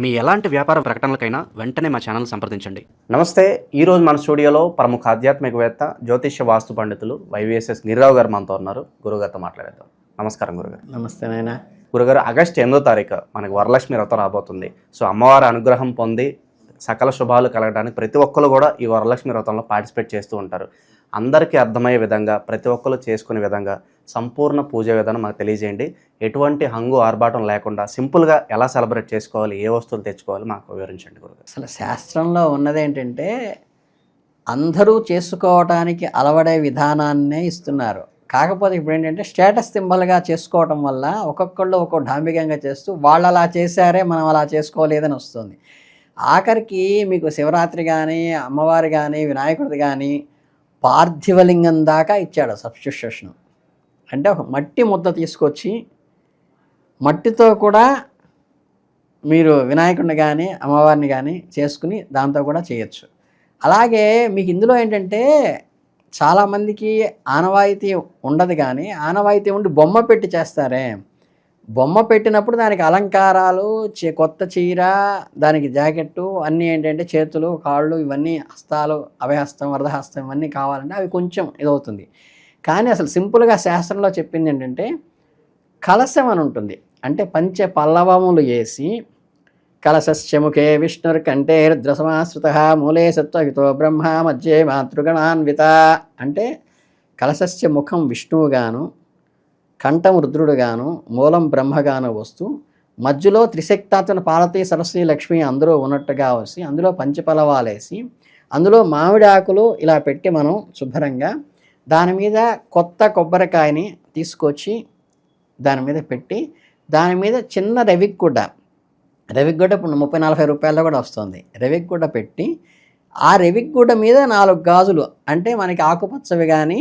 మీ ఎలాంటి వ్యాపార ప్రకటనలకైనా వెంటనే మా ఛానల్ సంప్రదించండి. నమస్తే ఈరోజు మన స్టూడియోలో ప్రముఖ ఆధ్యాత్మికవేత్త జ్యోతిష్య వాస్తు పండితులు వైవిఎస్ఎస్ గిరిరావు గారు మనతో ఉన్నారు. గురుగారితో మాట్లాడేద్దాం. నమస్కారం గురుగారు. నమస్తే నాయన. గురుగారు ఆగస్ట్ ఎనిమిదో తారీఖు మనకి వరలక్ష్మి వ్రతం రాబోతుంది. సో అమ్మవారి అనుగ్రహం పొంది సకల శుభాలు కలగడానికి ప్రతి ఒక్కరు కూడా ఈ వరలక్ష్మి వ్రతంలో పార్టిసిపేట్ చేస్తూ ఉంటారు. అందరికీ అర్థమయ్యే విధంగా ప్రతి ఒక్కరు చేసుకునే విధంగా సంపూర్ణ పూజ విధానం మాకు తెలియజేయండి. ఎటువంటి హంగు ఆర్భాటం లేకుండా సింపుల్గా ఎలా సెలబ్రేట్ చేసుకోవాలి ఏ వస్తువులు తెచ్చుకోవాలి మాకు వివరించండి గురుగారు. అసలు శాస్త్రంలో ఉన్నదేంటంటే అందరూ చేసుకోవటానికి అలవడే విధానాన్నే ఇస్తున్నారు. కాకపోతే ఇప్పుడు ఏంటంటే స్టేటస్ సింబల్గా చేసుకోవటం వల్ల ఒక్కొక్కళ్ళు ఒక్కొక్క డాంబికంగా చేస్తూ వాళ్ళు అలా చేశారే మనం అలా చేసుకోలేదని వస్తుంది. ఆఖరికి మీకు శివరాత్రి కానీ అమ్మవారి కానీ వినాయకుడిది కానీ పార్థివలింగం దాకా ఇచ్చాడు సబ్స్టిట్యూషన్. అంటే ఒక మట్టి ముద్ద తీసుకొచ్చి మట్టితో కూడా మీరు వినాయకుడిని కానీ అమ్మవారిని కానీ చేసుకుని దాంతో కూడా చేయొచ్చు. అలాగే మీకు ఇందులో ఏంటంటే చాలామందికి ఆనవాయితీ ఉండదు కానీ ఆనవాయితీ ఉండి బొమ్మ పెట్టి చేస్తారే. బొమ్మ పెట్టినప్పుడు దానికి అలంకారాలు చే- కొత్త చీర దానికి జాకెట్టు అన్నీ ఏంటంటే చేతులు కాళ్ళు ఇవన్నీ హస్తాలు అభయహస్తం వరదహస్తం ఇవన్నీ కావాలంటే అవి కొంచెం ఇదవుతుంది. కానీ అసలు సింపుల్గా శాస్త్రంలో చెప్పింది ఏంటంటే కలశం అని ఉంటుంది. అంటే పంచ పల్లవములు వేసి కలశస్య విష్ణుర్ కంటే రుద్రసమాశ్రుత మూలే సత్వహితో బ్రహ్మ మధ్యే మాతృగణాన్విత. అంటే కలశస్య ముఖం విష్ణువుగాను కంఠం రుద్రుడుగాను మూలం బ్రహ్మగాను వస్తూ మధ్యలో త్రిశక్తాత్మన పార్వతి సరస్వతి లక్ష్మి అందరూ ఉన్నట్టుగా వచ్చి అందులో పంచపలవాలేసి అందులో మామిడి ఆకులు ఇలా పెట్టి మనం శుభ్రంగా దాని మీద కొత్త కొబ్బరికాయని తీసుకొచ్చి దాని మీద పెట్టి దాని మీద చిన్న రవిక్కుడ్డ రవిగుడ్డ ఇప్పుడు ముప్పై నలభై రూపాయల్లో కూడా వస్తుంది. రవిగుడ్డ పెట్టి ఆ రవిగుడ్డ మీద నాలుగు గాజులు అంటే మనకి ఆకుపచ్చవి కానీ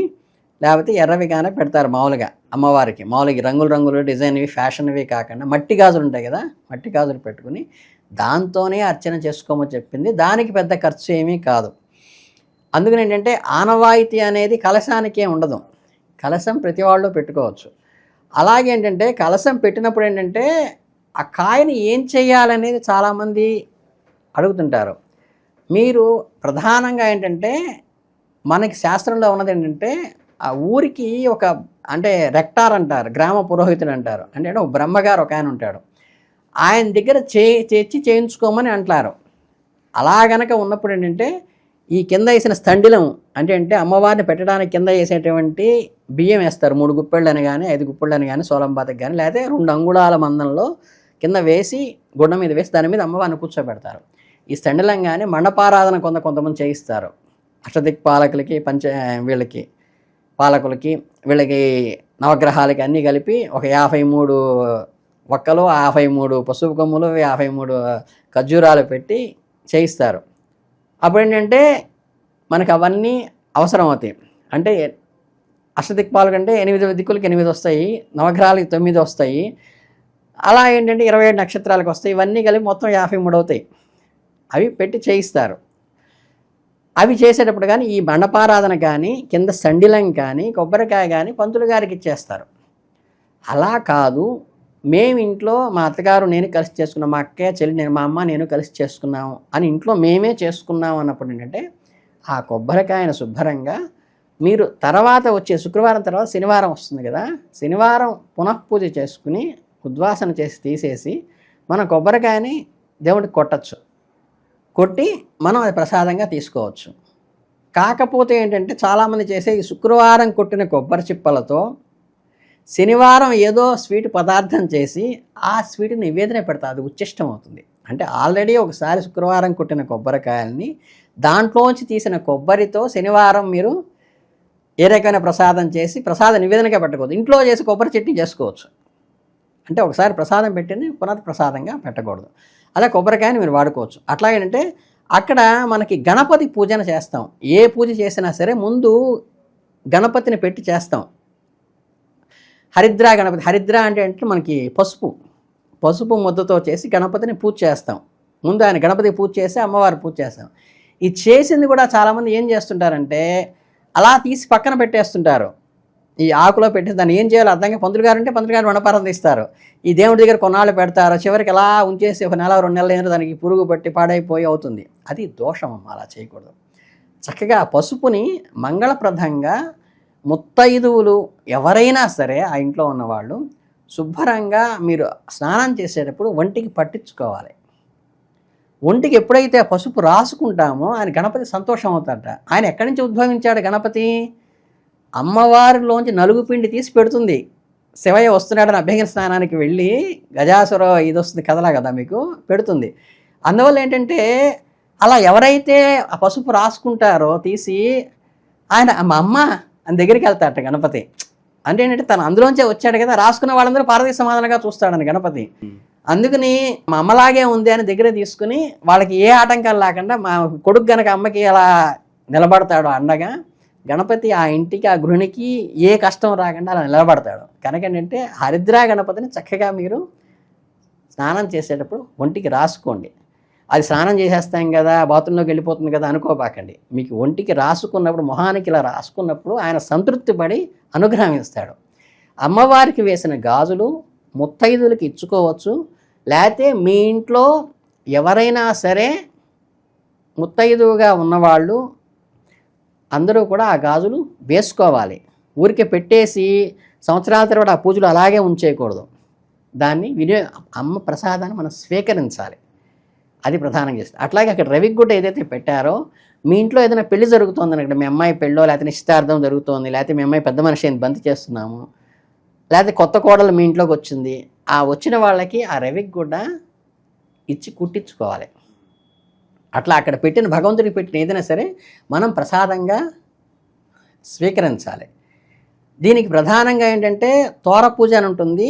లేకపోతే ఎర్రవి కానీ పెడతారు మామూలుగా అమ్మవారికి. మామూలుగా రంగులు రంగులు డిజైన్వి ఫ్యాషన్వి కాకుండా మట్టి గాజులు ఉంటాయి కదా మట్టి గాజులు పెట్టుకుని దాంతోనే అర్చన చేసుకోమని చెప్పింది. దానికి పెద్ద ఖర్చు ఏమీ కాదు. అందుకని ఏంటంటే ఆనవాయితీ అనేది కలశానికే ఉండదు. కలశం ప్రతి వాళ్ళు పెట్టుకోవచ్చు. అలాగే ఏంటంటే కలశం పెట్టినప్పుడు ఏంటంటే ఆ కాయని ఏం చేయాలనేది చాలామంది అడుగుతుంటారు. మీరు ప్రధానంగా ఏంటంటే మనకి శాస్త్రంలో ఉన్నది ఏంటంటే ఆ ఊరికి ఒక అంటే రెక్టార్ అంటారు గ్రామ పురోహితుడు అంటారు. అంటే ఒక బ్రహ్మగారు ఒక ఆయన ఉంటాడు. ఆయన దగ్గర చే తెచ్చి చేయించుకోమని అంటారు. అలా గనక ఉన్నప్పుడు ఏంటంటే ఈ కింద వేసిన స్థండిలం అంటే అంటే అమ్మవారిని పెట్టడానికి కింద వేసేటువంటి బియ్యం వేస్తారు. మూడు గుప్పెళ్ళని కానీ ఐదు గుప్పెళ్ళని కానీ సోలంబాతకి కానీ లేకపోతే రెండు అంగుళాల మందంలో కింద వేసి గుడ్డ మీద వేసి దాని మీద అమ్మవారిని కూర్చోబెడతారు. ఈ స్థండిలం కానీ మండపారాధన కొంత కొంతమంది చేయిస్తారు. అష్టదిక్ పాలకులకి పంచ వీళ్ళకి పాలకులకి వీళ్ళకి నవగ్రహాలకి అన్నీ కలిపి ఒక యాభై మూడు ఒక్కలు యాభై మూడు పసుపు కొమ్ములు యాభై మూడు ఖర్జూరాలు పెట్టి చేయిస్తారు. అప్పుడు ఏంటంటే మనకు అవన్నీ అవసరం అవుతాయి అంటే అష్టదిక్పాలు కంటే ఎనిమిది దిక్కులకి ఎనిమిది వస్తాయి నవగ్రహాలకి తొమ్మిది వస్తాయి. అలా ఏంటంటే ఇరవై ఏడు నక్షత్రాలకు వస్తాయి. ఇవన్నీ కలిపి మొత్తం యాభై మూడు అవుతాయి. అవి పెట్టి చేయిస్తారు. అవి చేసేటప్పుడు కానీ ఈ మండపారాధన కానీ కింద సండిలం కానీ కొబ్బరికాయ కానీ పంతులు గారికి ఇచ్చేస్తారు. అలా కాదు. మేము ఇంట్లో మా అత్తగారు నేను కలిసి చేసుకున్నాం మా అక్కయ్య చెల్లి నేను మా అమ్మ నేను కలిసి చేసుకున్నాము అని ఇంట్లో మేమే చేసుకున్నాం అన్నప్పుడు ఏంటంటే ఆ కొబ్బరికాయను శుభ్రంగా మీరు తర్వాత వచ్చే శుక్రవారం తర్వాత శనివారం వస్తుంది కదా శనివారం పునఃపూజ చేసుకుని ఉద్వాసన చేసి తీసేసి మనం కొబ్బరికాయని దేవుడికి కొట్టచ్చు. కొట్టి మనం అది ప్రసాదంగా తీసుకోవచ్చు. కాకపోతే ఏంటంటే చాలామంది చేసే ఈ శుక్రవారం కొట్టిన కొబ్బరి చిప్పలతో శనివారం ఏదో స్వీట్ పదార్థం చేసి ఆ స్వీట్ నివేదన పెడతారు అది ఉచ్చిష్టం అవుతుంది అంటే ఆల్రెడీ ఒకసారి శుక్రవారం కుట్టిన కొబ్బరికాయల్ని దాంట్లోంచి తీసిన కొబ్బరితో శనివారం మీరు ఏ రకమైన ప్రసాదం చేసి ప్రసాద నివేదనగా పెట్టకూడదు. ఇంట్లో చేసి కొబ్బరి చట్నీ చేసుకోవచ్చు. అంటే ఒకసారి ప్రసాదం పెట్టింది పునః ప్రసాదంగా పెట్టకూడదు. అలా కొబ్బరికాయని మీరు వాడుకోవచ్చు. అట్లా ఏంటంటే అక్కడ మనకి గణపతి పూజన చేస్తాం. ఏ పూజ చేసినా సరే ముందు గణపతిని పెట్టి చేస్తాం. హరిద్ర గణపతి. హరిద్ర అంటే అంటే మనకి పసుపు. పసుపు ముద్దతో చేసి గణపతిని పూజ చేస్తాం. ముందు ఆయన గణపతి పూజ చేసి అమ్మవారి పూజ చేస్తాం. ఇది చేసింది కూడా చాలామంది ఏం చేస్తుంటారంటే అలా తీసి పక్కన పెట్టేస్తుంటారు. ఈ ఆకులో పెట్టి దాన్ని ఏం చేయాలో అర్థంగా పంతులు గారు అంటే పంతులు గారు వనపరం తీస్తారు. ఈ దేవుడి దగ్గర కొన్నాళ్ళు పెడతారు. చివరికి ఎలా ఉంచేసి ఒక నెల రెండు నెలలు అయినా దానికి పురుగు పట్టి పాడైపోయి అవుతుంది. అది దోషం అమ్మ అలా చేయకూడదు. చక్కగా పసుపుని మంగళప్రదంగా ముత్తైదువులు ఎవరైనా సరే ఆ ఇంట్లో ఉన్నవాళ్ళు శుభ్రంగా మీరు స్నానం చేసేటప్పుడు ఒంటికి పట్టించుకోవాలి. ఒంటికి ఎప్పుడైతే ఆ పసుపు రాసుకుంటామో ఆయన గణపతి సంతోషం అవుతాడట ఆయన ఎక్కడి నుంచి ఉద్భవించాడు గణపతి? అమ్మవారిలోంచి నలుగు పిండి తీసి పెడుతుంది. శివయ్య వస్తున్నాడని అభ్యంగన స్నానానికి వెళ్ళి గజాసుర ఇది వస్తుంది కదలా కదా మీకు? పెడుతుంది. అందువల్ల ఏంటంటే అలా ఎవరైతే ఆ పసుపు రాసుకుంటారో తీసి ఆయన మా అమ్మ అని దగ్గరికి వెళ్తాడట గణపతి. అంటే ఏంటంటే తను అందులోంచే వచ్చాడు కదా రాసుకున్న వాళ్ళందరూ పార్వతీ సమాధానంగా చూస్తాడని గణపతి. అందుకని మా అమ్మలాగే ఉంది అని దగ్గర తీసుకుని వాళ్ళకి ఏ ఆటంకాలు లేకుండా మా కొడుకు గనక అమ్మకి అలా నిలబడతాడు అండగా గణపతి ఆ ఇంటికి ఆ గృహిణికి ఏ కష్టం రాకుండా అలా నిలబడతాడు. కనుక ఏంటంటే హరిద్రా గణపతిని చక్కగా మీరు స్నానం చేసేటప్పుడు ఒంటికి రాసుకోండి. అది స్నానం చేసేస్తాం కదా బాత్రూంలోకి వెళ్ళిపోతుంది కదా అనుకోబాకండి. మీకు ఒంటికి రాసుకున్నప్పుడు మొహానికి ఇలా రాసుకున్నప్పుడు ఆయన సంతృప్తి పడి అనుగ్రహం ఇస్తాడు. అమ్మవారికి వేసిన గాజులు ముత్తైదులకి ఇచ్చుకోవచ్చు. లేకపోతే మీ ఇంట్లో ఎవరైనా సరే ముత్తైదువుగా ఉన్నవాళ్ళు అందరూ కూడా ఆ గాజులు వేసుకోవాలి. ఊరికే పెట్టేసి సంవత్సరాల తర్వాత ఆ పూజలు అలాగే ఉంచేయకూడదు. దాన్ని వినియోగ అమ్మ ప్రసాదాన్ని మనం స్వీకరించాలి. అది ప్రధానంగా చేస్తుంది. అట్లాగే అక్కడ రవిగుడ్డ ఏదైతే పెట్టారో మీ ఇంట్లో ఏదైనా పెళ్ళి జరుగుతుంది అక్కడ మీ అమ్మాయి పెళ్ళో లేకపోతే నిశ్చితార్థం జరుగుతోంది లేకపోతే మీ అమ్మాయి పెద్ద మనిషి అని బంతి చేస్తున్నాము లేకపోతే కొత్త కోడలు మీ ఇంట్లోకి వచ్చింది ఆ వచ్చిన వాళ్ళకి ఆ రవిగుడ్డ ఇచ్చి కుట్టించుకోవాలి. అట్లా అక్కడ పెట్టిన భగవంతుడికి పెట్టిన ఏదైనా సరే మనం ప్రసాదంగా స్వీకరించాలి. దీనికి ప్రధానంగా ఏంటంటే తోర పూజ అని ఉంటుంది.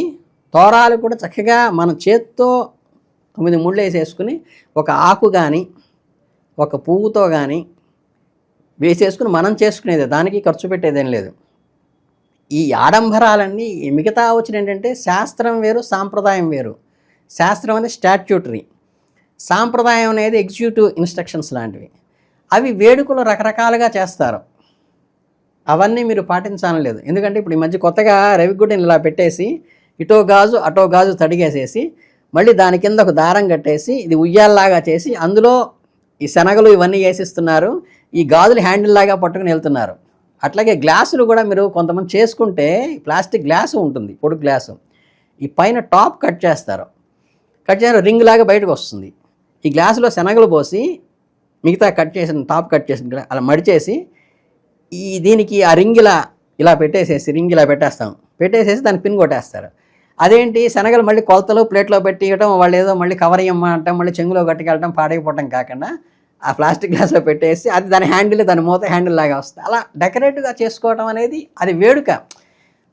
తోరాలు కూడా చక్కగా మన చేత్తో తొమ్మిది ముళ్ళు వేసేసుకుని ఒక ఆకు కానీ ఒక పువ్వుతో కానీ వేసేసుకుని మనం చేసుకునేది దానికి ఖర్చు పెట్టేదేం లేదు. ఈ ఆడంబరాలన్నీ మిగతా వచ్చిన ఏంటంటే శాస్త్రం వేరు సాంప్రదాయం వేరు. శాస్త్రం అనేది స్టాట్యూటరీ. సాంప్రదాయం అనేది ఎగ్జిక్యూటివ్ ఇన్స్ట్రక్షన్స్ లాంటివి. అవి వేడుకలు రకరకాలుగా చేస్తారు. అవన్నీ మీరు పాటించాలని లేదు. ఎందుకంటే ఇప్పుడు ఈ మధ్య కొత్తగా రవిగుడ్డని ఇలా పెట్టేసి ఇటో గాజు అటో గాజు తడిగేసేసి మళ్ళీ దాని కింద ఒక దారం కట్టేసి ఇది ఉయ్యాల్లాగా చేసి అందులో ఈ శనగలు ఇవన్నీ వేసిస్తున్నారు. ఈ గాజులు హ్యాండిల్ లాగా పట్టుకుని వెళ్తున్నారు. అట్లాగే గ్లాసులు కూడా మీరు కొంతమంది చేసుకుంటే ప్లాస్టిక్ గ్లాసు ఉంటుంది పొడు గ్లాసు. ఈ పైన టాప్ కట్ చేస్తారు. కట్ చేసిన రింగ్ లాగా బయటకు వస్తుంది. ఈ గ్లాసులో శనగలు పోసి మిగతా కట్ చేసిన టాప్ కట్ చేసిన అలా మడిచేసి ఈ దీనికి ఆ రింగ్ ఇలా ఇలా పెట్టేసేసి రింగ్ ఇలా పెట్టేస్తాం. పెట్టేసేసి దానికి పిన్ కొట్టేస్తారు. అదేంటి? శనగలు మళ్ళీ కొలతలు ప్లేట్లో పెట్టి ఇవ్వటం వాళ్ళు ఏదో మళ్ళీ కవర్ ఇవ్వమంటాం మళ్ళీ చెంగులో కట్టుకెళ్ళటం పాడైపోవటం కాకుండా ఆ ప్లాస్టిక్ గ్లాస్లో పెట్టేసి అది దాని హ్యాండిల్ దాని మూత హ్యాండిల్ లాగా వస్తుంది. అలా డెకరేటివ్గా చేసుకోవటం అనేది అది వేడుక.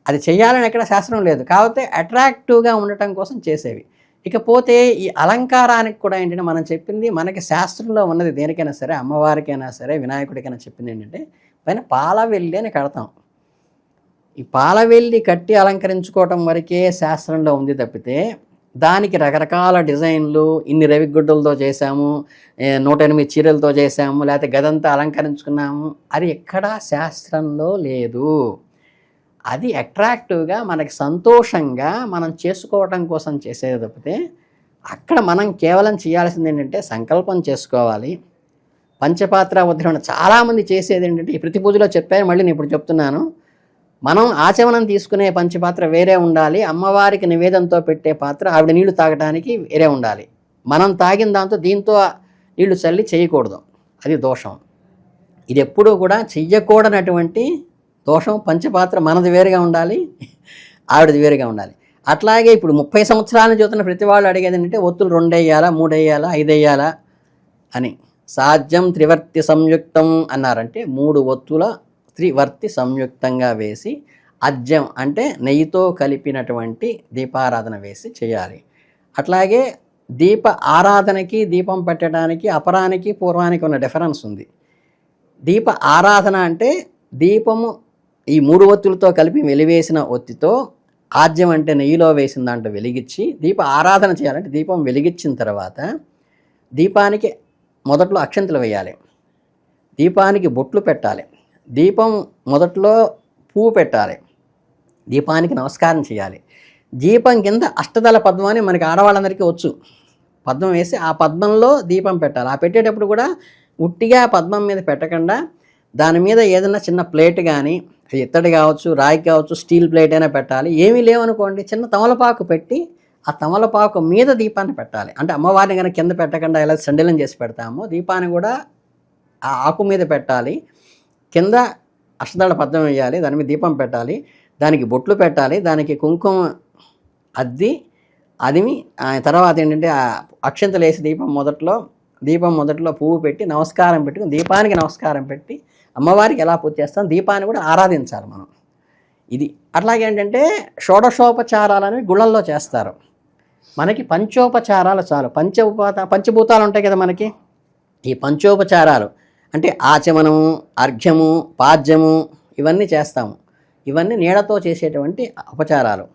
అది చేయాలని ఎక్కడ శాస్త్రం లేదు. కాకపోతే అట్రాక్టివ్గా ఉండటం కోసం చేసేవి. ఇకపోతే ఈ అలంకారానికి కూడా ఏంటంటే మనం చెప్పింది మనకి శాస్త్రంలో ఉన్నది దేనికైనా సరే అమ్మవారికైనా సరే వినాయకుడికైనా చెప్పింది ఏంటంటే పైన పాల వెళ్ళి అని కడతాం. ఈ పాలవెల్లి కట్టి అలంకరించుకోవటం వరకే శాస్త్రంలో ఉంది తప్పితే దానికి రకరకాల డిజైన్లు ఇన్ని రవిగుడ్డలతో చేశాము నూట ఎనిమిది చీరలతో చేశాము లేకపోతే గదంతా అలంకరించుకున్నాము అది ఎక్కడా శాస్త్రంలో లేదు. అది అట్రాక్టివ్గా మనకి సంతోషంగా మనం చేసుకోవటం కోసం చేసేది తప్పితే అక్కడ మనం కేవలం చేయాల్సింది ఏంటంటే సంకల్పం చేసుకోవాలి. పంచపాత్ర ఉద్ధరణ చాలామంది చేసేది ఏంటంటే ఈ ప్రతి పూజలో చెప్పాను మళ్ళీ నేను ఇప్పుడు చెప్తున్నాను. మనం ఆచమనం తీసుకునే పంచపాత్ర వేరే ఉండాలి అమ్మవారికి నివేదంతో పెట్టే పాత్ర ఆవిడ నీళ్ళు తాగడానికి వేరే ఉండాలి. మనం తాగిన దాంతో దీంతో నీళ్ళు చల్లి చేయకూడదు. అది దోషం. ఇది ఎప్పుడూ కూడా చెయ్యకూడనటువంటి దోషం పంచపాత్ర మనది వేరుగా ఉండాలి ఆవిడది వేరుగా ఉండాలి. అట్లాగే ఇప్పుడు ముప్పై సంవత్సరాల చూస్తున్న ప్రతి వాళ్ళు అడిగేది ఏంటంటే ఒత్తులు రెండు వేయాలా మూడు వేయాలా ఐదు వేయాలా అని. సాధ్యం త్రివర్తి సంయుక్తం అన్నారంటే మూడు ఒత్తుల త్రివర్తి సంయుక్తంగా వేసి అజ్యం అంటే నెయ్యితో కలిపినటువంటి దీపారాధన వేసి చేయాలి. అట్లాగే దీప ఆరాధనకి దీపం పెట్టడానికి అపరానికి పూర్వానికి ఉన్న డిఫరెన్స్ ఉంది. దీప ఆరాధన అంటే దీపము ఈ మూడు ఒత్తులతో కలిపి వెలివేసిన ఒత్తితో ఆజ్యం అంటే నెయ్యిలో వేసిన దాంట్లో వెలిగించి దీప ఆరాధన చేయాలంటే దీపం వెలిగించిన తర్వాత దీపానికి మొదట్లో అక్షంతలు వేయాలి. దీపానికి బొట్లు పెట్టాలి. దీపం మొదట్లో పువ్వు పెట్టాలి. దీపానికి నమస్కారం చేయాలి. దీపం కింద అష్టదళ పద్మం అని మనకి ఆడవాళ్ళందరికీ వచ్చు. పద్మం వేసి ఆ పద్మంలో దీపం పెట్టాలి. ఆ పెట్టేటప్పుడు కూడా ఉట్టిగా పద్మం మీద పెట్టకుండా దాని మీద ఏదైనా చిన్న ప్లేట్ కానీ అది ఇత్తడి కావచ్చు రాయి కావచ్చు స్టీల్ ప్లేట్ అయినా పెట్టాలి. ఏమీ లేవనుకోండి చిన్న తమలపాకు పెట్టి ఆ తమలపాకు మీద దీపాన్ని పెట్టాలి. అంటే అమ్మవారిని కనుక కింద పెట్టకుండా ఎలా సండిలం చేసి పెడతామో దీపాన్ని కూడా ఆ ఆకు మీద పెట్టాలి. కింద అష్టదళ పద్మం వేయాలి దాని మీద దీపం పెట్టాలి దానికి బొట్లు పెట్టాలి దానికి కుంకుమ అద్ది అదిమి ఆ తర్వాత ఏంటంటే అక్షంతలు వేసి దీపం మొదట్లో దీపం మొదట్లో పువ్వు పెట్టి నమస్కారం పెట్టుకుని దీపానికి నమస్కారం పెట్టి అమ్మవారికి ఎలా పూజ చేస్తాం దీపాన్ని కూడా ఆరాధించాలి మనం. ఇది అట్లాగే ఏంటంటే షోడశోపచారాలు అనేవి గుళ్ళల్లో చేస్తారు. మనకి పంచోపచారాలు చాలు. పంచ పంచభూతాలు ఉంటాయి కదా మనకి. ఈ పంచోపచారాలు అంటే ఆచమనము అర్ఘ్యము పాద్యము ఇవన్నీ చేస్తాము. ఇవన్నీ నీడతో చేసేటువంటి ఉపచారాలు.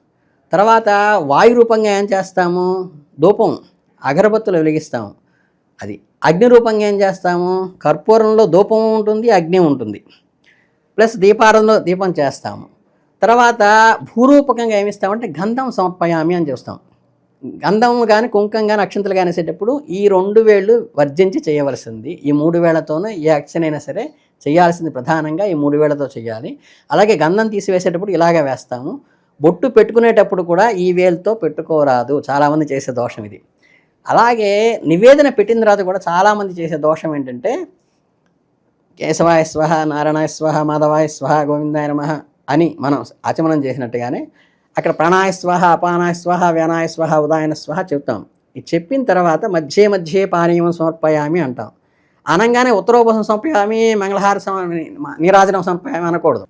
తర్వాత వాయు రూపంగా ఏం చేస్తాము? ధూపం అగరబత్తులు వెలిగిస్తాము. అది అగ్ని రూపంగా ఏం చేస్తాము? కర్పూరంలో ధూపం ఉంటుంది అగ్ని ఉంటుంది. ప్లస్ దీపారంలో దీపం చేస్తాము. తర్వాత భూరూపకంగా ఏమిస్తామంటే గంధం సమర్పయామి అని చూస్తాం. గంధం కానీ కుంకం కానీ అక్షంతలు కానీ వేసేటప్పుడు ఈ రెండు వేళ్ళు వర్జించి చేయవలసింది. ఈ మూడు వేళ్ళతోనే ఏ అయినా సరే చేయాల్సింది ప్రధానంగా ఈ మూడు వేళ్ళతో చేయాలి. అలాగే గంధం తీసివేసేటప్పుడు ఇలాగే వేస్తాము. బొట్టు పెట్టుకునేటప్పుడు కూడా ఈ వేలుతో పెట్టుకోరాదు. చాలామంది చేసే దోషం ఇది. అలాగే నివేదన పెట్టిన తర్వాత కూడా చాలామంది చేసే దోషం ఏంటంటే కేశవాయ స్వహ నారాయణ స్వహ మాధవాయ స్వహ గోవిందాయ నమ అని మనం ఆచమనం చేసినట్టుగానే అక్కడ ప్రాణాయ స్వహ అపానాయ స్వహ వ్యానాయ స్వహ ఉదాయన స్వహ చెప్తాం ఇది చెప్పిన తర్వాత మధ్య మధ్యే పానీయం సమర్పయామి అంటాం. అనగానే ఉత్తరోపసం సమర్పయామి మంగళహార నీరాజనం సమర్పయామి అనకూడదు.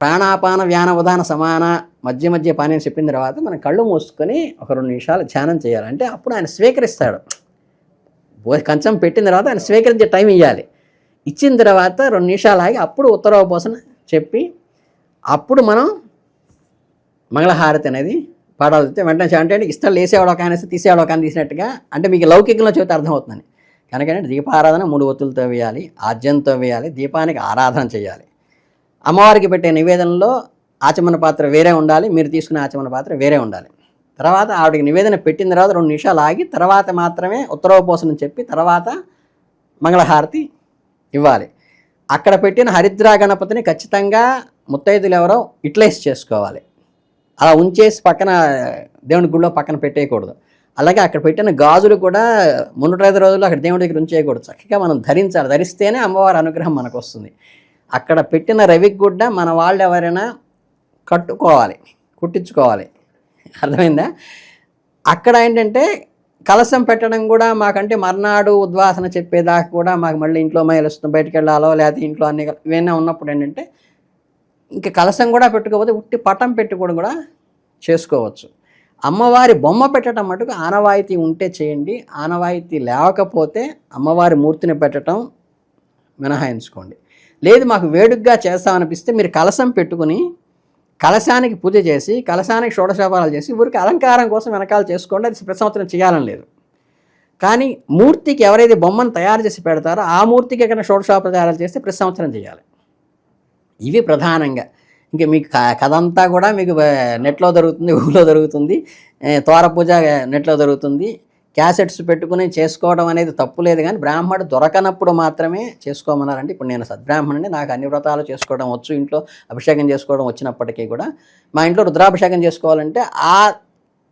ప్రాణాపాన వ్యాన ఉదాన సమాన మధ్య మధ్య పానీయం చెప్పిన తర్వాత మనం కళ్ళు మూసుకొని ఒక రెండు నిమిషాలు ధ్యానం చేయాలి. అంటే అప్పుడు ఆయన స్వీకరిస్తాడు. కంచం పెట్టిన తర్వాత ఆయన స్వీకరించే టైం ఇవ్వాలి ఇచ్చిన తర్వాత రెండు నిమిషాలు ఆగి అప్పుడు ఉత్తరోపోసన చెప్పి అప్పుడు మనం మంగళహారతి అనేది పాడాలి వెంటనే అంటే ఇష్టం లేసేవాడు ఒక ఆయన తీసేవాడు ఒక ఆయన తీసినట్టుగా అంటే మీకు లౌకికంలో చెబితే అర్థమవుతుందని కనుక దీపారాధన మూడు ఒత్తులతో వేయాలి ఆజ్యంతో వేయాలి దీపానికి ఆరాధన చేయాలి. అమ్మవారికి పెట్టే నివేదనలో ఆచమన పాత్ర వేరే ఉండాలి మీరు తీసుకునే ఆచమన పాత్ర వేరే ఉండాలి. తర్వాత ఆవిడకి నివేదన పెట్టిన తర్వాత రెండు నిమిషాలు ఆగి తర్వాత మాత్రమే ఉత్తరోపోసనం చెప్పి తర్వాత మంగళహారతి ఇవ్వాలి. అక్కడ పెట్టిన హరిద్రా గణపతిని ఖచ్చితంగా ముత్తైదులు ఎవరో యూటిలైజ్ చేసుకోవాలి. అలా ఉంచేసి పక్కన దేవుని గుడిలో పక్కన పెట్టేయకూడదు. అలాగే అక్కడ పెట్టిన గాజులు కూడా మున్నటైదు రోజులు అక్కడ దేవుడి దగ్గర ఉంచేయకూడదు. చక్కగా మనం ధరించాలి. ధరిస్తేనే అమ్మవారి అనుగ్రహం మనకు వస్తుంది అక్కడ పెట్టిన రవికి గుడ్డ మన వాళ్ళు ఎవరైనా కట్టుకోవాలి కుట్టించుకోవాలి. అర్థమైందా? అక్కడ ఏంటంటే కలశం పెట్టడం కూడా మాకంటే మర్నాడు ఉద్వాసన చెప్పేదాకా కూడా మాకు మళ్ళీ ఇంట్లో మైలు వస్తుంది బయటికి వెళ్ళాలో లేకపోతే ఇంట్లో అన్ని ఇవన్నీ ఉన్నప్పుడు ఏంటంటే ఇంకా కలశం కూడా పెట్టుకోకపోతే ఉట్టి పటం పెట్టుకోవడం కూడా చేసుకోవచ్చు. అమ్మవారి బొమ్మ పెట్టడం మటుకు ఆనవాయితీ ఉంటే చేయండి. ఆనవాయితీ లేకపోతే అమ్మవారి మూర్తిని పెట్టడం మినహాయించుకోండి. లేదు మాకు వేడుగ్గా చేస్తామనిపిస్తే మీరు కలశం పెట్టుకుని కలశానికి పూజ చేసి కలశానికి షోడశాపాలు చేసి ఊరికి అలంకారం కోసం వెనకాల చేసుకోండి. అది ప్రతి సంవత్సరం చేయాలని లేదు. కానీ మూర్తికి ఎవరైతే బొమ్మను తయారు చేసి పెడతారో ఆ మూర్తికి ఎక్కడ తయారు చేస్తే ప్రతి సంవత్సరం చేయాలి. ఇవి ప్రధానంగా. ఇంకా మీకు కథ అంతా కూడా మీకు నెట్లో దొరుకుతుంది ఊళ్ళో దొరుకుతుంది. తోర పూజ నెట్లో దొరుకుతుంది. క్యాసెట్స్ పెట్టుకుని చేసుకోవడం అనేది తప్పు లేదు కానీ బ్రాహ్మడు దొరకనప్పుడు మాత్రమే చేసుకోమన్నారంటే ఇప్పుడు నేను సద్బ్రాహ్మణుని నాకు అన్ని వ్రతాలు చేసుకోవడం వచ్చు ఇంట్లో అభిషేకం చేసుకోవడం వచ్చినప్పటికీ కూడా మా ఇంట్లో రుద్రాభిషేకం చేసుకోవాలంటే ఆ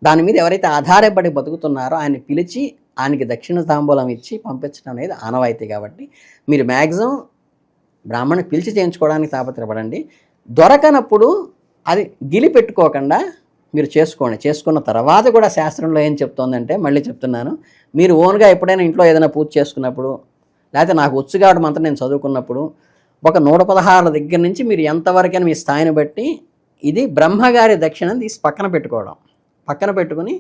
దాని మీద ఎవరైతే ఆధారపడి బతుకుతున్నారో ఆయన పిలిచి ఆయనకి దక్షిణ తాంబూలం ఇచ్చి పంపించడం అనేది ఆనవాయితీ కాబట్టి మీరు మ్యాక్సిమం బ్రాహ్మణ్ణి పిలిచి చేయించుకోవడానికి తాపత్రపడండి దొరకనప్పుడు అది గిలి పెట్టుకోకుండా మీరు చేసుకోండి. చేసుకున్న తర్వాత కూడా శాస్త్రంలో ఏం చెప్తోందంటే మళ్ళీ చెప్తున్నాను మీరు ఓన్గా ఎప్పుడైనా ఇంట్లో ఏదైనా పూజ చేసుకున్నప్పుడు లేకపోతే నాకు వచ్చు కాబట్టి మాత్రం నేను చదువుకున్నప్పుడు ఒక నూట పదహారుల దగ్గర నుంచి మీరు ఎంతవరకైనా మీ స్థాయిని బట్టి ఇది బ్రహ్మగారి దక్షిణ తీసి పక్కన పెట్టుకోవడం. పక్కన పెట్టుకుని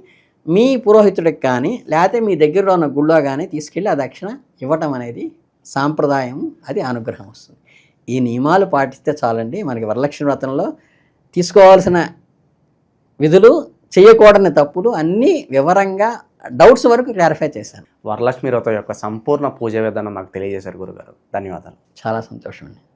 మీ పురోహితుడికి కానీ లేకపోతే మీ దగ్గరలో ఉన్న గుళ్ళో కానీ తీసుకెళ్ళి ఆ దక్షిణ ఇవ్వటం అనేది సాంప్రదాయం అది అనుగ్రహం వస్తుంది. ఈ నియమాలు పాటిస్తే చాలండి మనకి వరలక్ష్మి వ్రతంలో తీసుకోవాల్సిన విధులు చేయకూడని తప్పులు అన్నీ వివరంగా డౌట్స్ వరకు క్లారిఫై చేశాను. వరలక్ష్మి వ్రతం యొక్క సంపూర్ణ పూజ విధానం నాకు తెలియజేశారు గురుగారు. ధన్యవాదాలు. చాలా సంతోషం అండి.